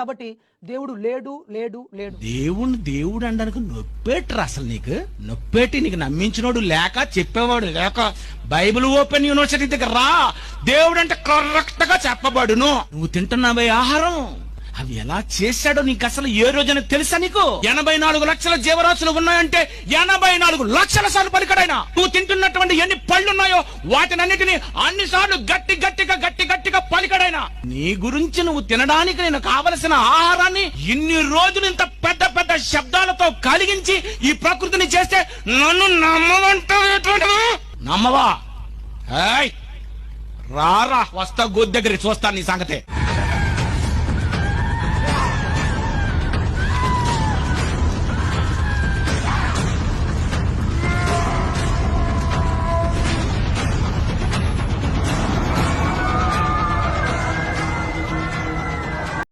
కాబట్టి దేవుడు లేడు లేడు లేడు. దేవుణ్ణి దేవుడు అనడానికి నొప్పేట్రా అసలు నీకు? నొప్పేటి నీకు నమ్మించినోడు లేక చెప్పేవాడు లేక బైబిల్ ఓపెన్ యూనివర్సిటీ దగ్గర రా. దేవుడు అంటే కరెక్ట్గా చెప్పబడును. నువ్వు తింటున్నావే ఆహారం. అవి ఎలా చేశాడో నీకు అసలు ఏ రోజున తెలుసా నీకు? ఎనభై నాలుగు లక్షల జీవరాశులు ఉన్నాయంటే ఎనభై నాలుగు లక్షల సార్లు పలికడైనా నువ్వు తింటున్నటువంటి ఎన్ని పళ్ళు ఉన్నాయో వాటినన్నిటిని అన్ని సార్లు గట్టి గట్టిగా గట్టి గట్టిగా పలికడైనా నీ గురించి నువ్వు తినడానికి నేను కావలసిన ఆహారాన్ని ఇన్ని రోజులు ఇంత పెద్ద పెద్ద శబ్దాలతో కలిగించి ఈ ప్రకృతిని చేస్తే నన్ను నమ్మవంటావు నమ్మవా? రారా వస్తా గొద్దు దగ్గర చూస్తాను నీ సంగతే.